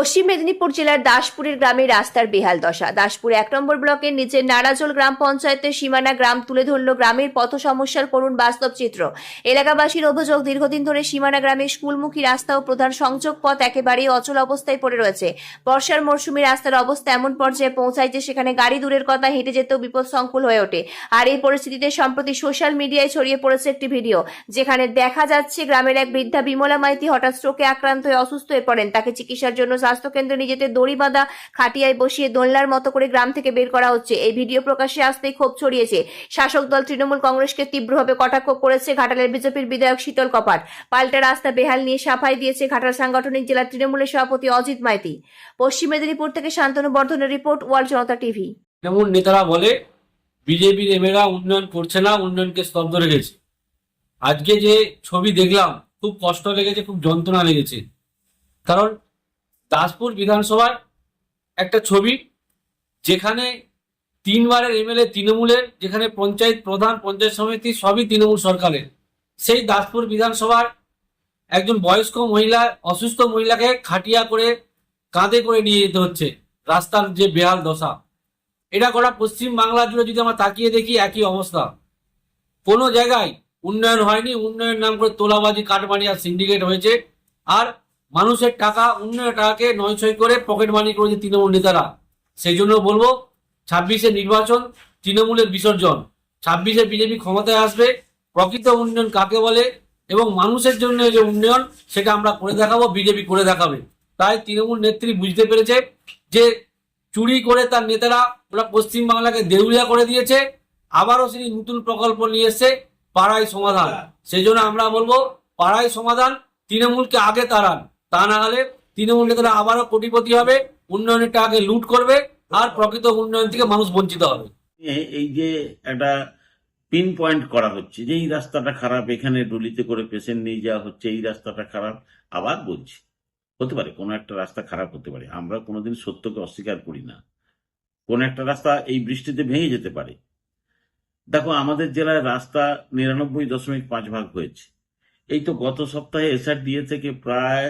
পশ্চিম মেদিনীপুর জেলার দাসপুরের গ্রামের রাস্তার বেহাল দশা। দাসপুর এক নম্বর ব্লকের নিচে নারাজল গ্রাম পঞ্চায়েতের সীমানা গ্রাম তুলে ধরল গ্রামের পথ সমস্যার করুণ বাস্তব চিত্র। এলাকাবাসীর অভিযোগ, দীর্ঘদিন ধরে সীমানা গ্রামে স্কুলমুখী রাস্তা ও প্রধান সংযোগ পথ একেবারেই অচল অবস্থায় পড়ে রয়েছে। বর্ষার মরশুমে রাস্তার অবস্থা এমন পর্যায়ে পৌঁছায় যে সেখানে গাড়ি দূরের কথা হেঁটে যেতেও বিপদ সংকুল হয়ে ওঠে। আর এই পরিস্থিতিতে সম্প্রতি সোশ্যাল মিডিয়ায় ছড়িয়ে পড়েছে একটি ভিডিও, যেখানে দেখা যাচ্ছে গ্রামের এক বৃদ্ধা বিমলা মাইতি হঠাৎ স্ট্রোকে আক্রান্ত হয়ে অসুস্থ হয়ে পড়েন। তাকে চিকিৎসার জন্য স্বাস্থ্যকেন্দ্রে নিয়ে যেতে দড়ি বাঁধা খাটিয়ায় বসিয়ে দোলনার মতো করে গ্রাম থেকে বের করা হচ্ছে। এই ভিডিও প্রকাশ্যে আসতেই ক্ষোভ ছড়িয়েছে। শাসক দল তৃণমূল কংগ্রেসকে তীব্রভাবে কটাক্ষ করেছে ঘাটালের বিজেপির বিধায়ক শীতল কপাট। পাল্টা রাস্তা বেহাল নিয়ে সাফাই দিয়েছে ঘাটাল সাংগঠনিক জেলা তৃণমূলের সভাপতি অজিত মাইতি। পশ্চিম মেদিনীপুর থেকে শান্তনু বর্ধনের report, world Janata TV. Trinamool নেতারা বলে, বিজেপির এমেরা উন্নয়ন করছে না, উন্নয়নকে স্তব্ধ রেখেছে। আজকে যে ছবি দেখলাম, খুব কষ্ট লেগেছে, খুব যন্ত্রণা লেগেছে। কারণ দাসপুর বিধানসভার একটা ছবি যেখানে তিনবারের এমএলএ তৃণমূলের, যেখানে পঞ্চায়েত প্রধান, পঞ্চায়েত সমিতি সবই তৃণমূল সরকারের। সেই দাসপুর বিধানসভার একজন বয়স্ক মহিলা, অসুস্থ মহিলাকে খাটিয়া করে কাঁধে করে নিয়ে যেতে হচ্ছে রাস্তার যে বেহাল দশা। এটা করা পশ্চিম বাংলা জুড়ে যদি আমরা তাকিয়ে দেখি একই অবস্থা। কোনো জায়গায় উন্নয়ন হয়নি, উন্নয়নের নাম করে তোলাবাজি, কাটমানি আর সিন্ডিকেট হয়েছে। আর মানুষের টাকা উন্নয়নের টাকাকে নয় ছয় করে পকেট মানি করেছে তৃণমূল নেতারা। সেই জন্য বলব, ছাব্বিশে নির্বাচন তৃণমূলের বিসর্জন। ছাব্বিশে বিজেপি ক্ষমতায় আসবে, প্রকৃত উন্নয়ন কাকে বলে এবং মানুষের জন্য যে উন্নয়ন, সেটা আমরা করে দেখাবো, বিজেপি করে দেখাবে। তাই তৃণমূল নেত্রী বুঝতে পেরেছে যে চুরি করে তার নেতারা, ওরা পশ্চিম বাংলাকে দেউলিয়া করে দিয়েছে, আবারও সেই নতুন প্রকল্প নিয়ে এসছে, পাড়ায় সমাধান। সেই জন্য আমরা বলব, পাড়ায় সমাধান, তৃণমূলকে আগে তাড়ান। তা না হলে তৃণমূল নেতারা আবারও কোটিপতি হবে উন্নয়নের টাকাকে লুট করবে, আর প্রকৃত উন্নয়ন থেকে মানুষ বঞ্চিত হবে। এই যে একটা পিন পয়েন্ট করা হচ্ছে, যে এই রাস্তাটা খারাপ, এখানে ডুলিতে করে পেশেন্ট নিয়ে যাওয়া হচ্ছে, এই রাস্তাটা খারাপ, আবার বলছি। হতে পারে, কোনো একটা রাস্তা খারাপ হতে পারে, আমরা কোনোদিন সত্যকে অস্বীকার করি না। কোন একটা রাস্তা এই বৃষ্টিতে ভেঙে যেতে পারে। দেখো, আমাদের জেলায় রাস্তা নিরানব্বই দশমিক পাঁচ ভাগ হয়েছে। এই তো গত সপ্তাহে এসআরডিএ থেকে প্রায়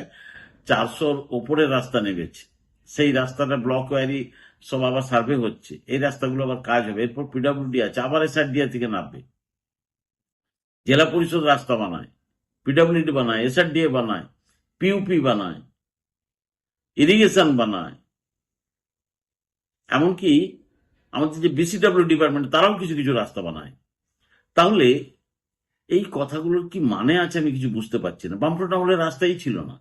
চারশোর ওপরে রাস্তা নেমেছে। সেই রাস্তাটা ব্লক ওয়ারি সব আবার সার্ভে হচ্ছে। এই রাস্তাগুলো আবার কাজ হবে। এরপর পিডাব্লিউডি আছে, আবার এসআরডিআ থেকে নামবে। জেলা পরিষদ রাস্তা বানায় পিডাব্লিউডি বানায় এসআরডিএ বানায় পিউপি বানায় ইরিগেশন বানায়। এমনকি আমাদের যে বিসিডাব্লিউ ডিপার্টমেন্ট তারাও কিছু কিছু রাস্তা বানায়। তাহলে এই কথাগুলোর কি মানে আছে আমি কিছু বুঝতে পারছি না। বামফ্রন্ট আমলের রাস্তাই ছিল না।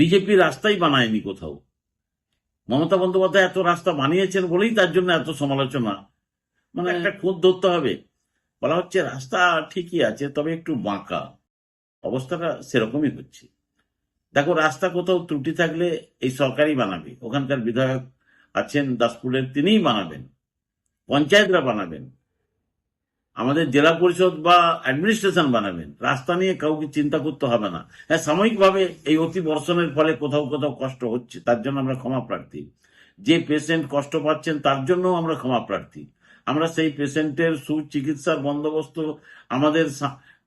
বিজেপি রাস্তাই বানায়নি কোথাও। মমতা বন্দ্যোপাধ্যায় এত রাস্তা বানিয়েছেন বলেই তার জন্য এত সমালোচনা। মানে একটা খোঁজ ধরতে হবে। বলা হচ্ছে রাস্তা ঠিকই আছে তবে একটু বাঁকা। অবস্থাটা সেরকমই হচ্ছে। দেখো রাস্তা কোথাও ত্রুটি থাকলে এই সরকারই বানাবে। ওখানকার বিধায়ক আছেন দাসপুরের তিনিই বানাবেন। পঞ্চায়েতরা বানাবেন। আমাদের জেলা পরিষদ বা অ্যাডমিনিস্ট্রেশন বানাবেন। রাস্তা নিয়ে কাউকে চিন্তা করতে হবে না। হ্যাঁ সাময়িকভাবে এই অতি বর্ষণের ফলে কোথাও কোথাও কষ্ট হচ্ছে, তার জন্য আমরা ক্ষমা প্রার্থী। যে পেশেন্ট কষ্ট পাচ্ছেন, তার জন্য আমরা ক্ষমা প্রার্থী। আমরা সেই পেশেন্টের সুচিকিৎসার বন্দোবস্ত আমাদের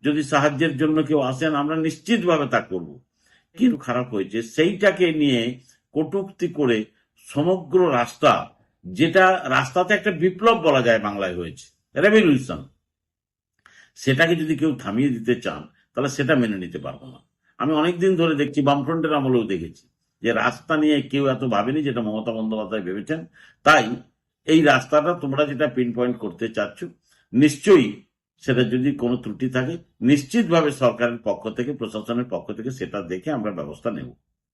যদি সাহায্যের জন্য কেউ আসেন, আমরা নিশ্চিতভাবে তা করব। কিন্তু খারাপ হয়েছে, সেইটাকে নিয়ে কটূক্তি করে সমগ্র রাস্তা, যেটা রাস্তাতে একটা বিপ্লব বলা যায় বাংলায় হয়েছে রেভলিউশন সেটাকে যদি কেউ থামিয়ে দিতে চান, তাহলে সেটা মেনে নিতে পারব না। আমি অনেকদিন ধরে দেখছি, বামফ্রন্টের আমলেও দেখেছি যে রাস্তা নিয়ে কেউ এত ভাবেনি যেটা মমতা বন্দ্যোপাধ্যায় ভেবেছেন। তাই এই রাস্তাটা তোমরা যেটা পিন পয়েন্ট করতে চাচ্ছ, নিশ্চয়ই সেটা যদি কোনো ত্রুটি থাকে, নিশ্চিতভাবে সরকারের পক্ষ থেকে, প্রশাসনের পক্ষ থেকে সেটা দেখে আমরা ব্যবস্থা নেব।